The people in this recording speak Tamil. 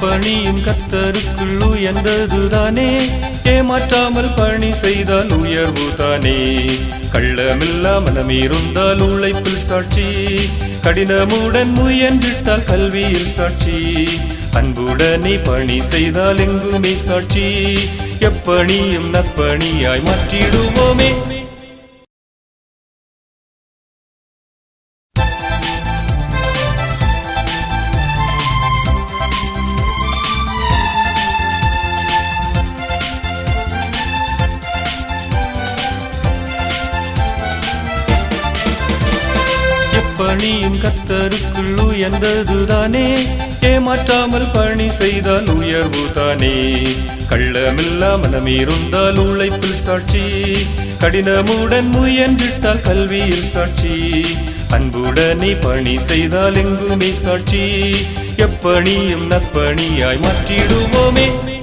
பணியும் கத்தருக்குள் உயர்ந்ததுதானே. ஏமாற்றாமல் பணி செய்தால் உயர்வு தானே. கள்ளமில்லா மனம் இருந்தால் உழைப்பில் சாட்சி. கடினமுடன் முயன்றிட்டால் கல்வியில் சாட்சி. அன்புடனே பணி செய்தால் எங்குமே சாட்சி. எப்பணியும் நற்பணியாய் மாற்றிடுவோமே. பணியும் கத்தருக்குள் உயர்ந்ததுதானே. ஏமாற்றாமல் பணி செய்தால் உயர்வு தானே கள்ளமில்லா மனம் இருந்தால் உழைப்பில் சாட்சி. கடினமுடன் முயன்றிட்டால் கல்வியில் சாட்சி. அன்புடனே பணி செய்தால் எங்குமே சாட்சி. எப்பணியும் நற்பணியாய் மாற்றிடுவோமே.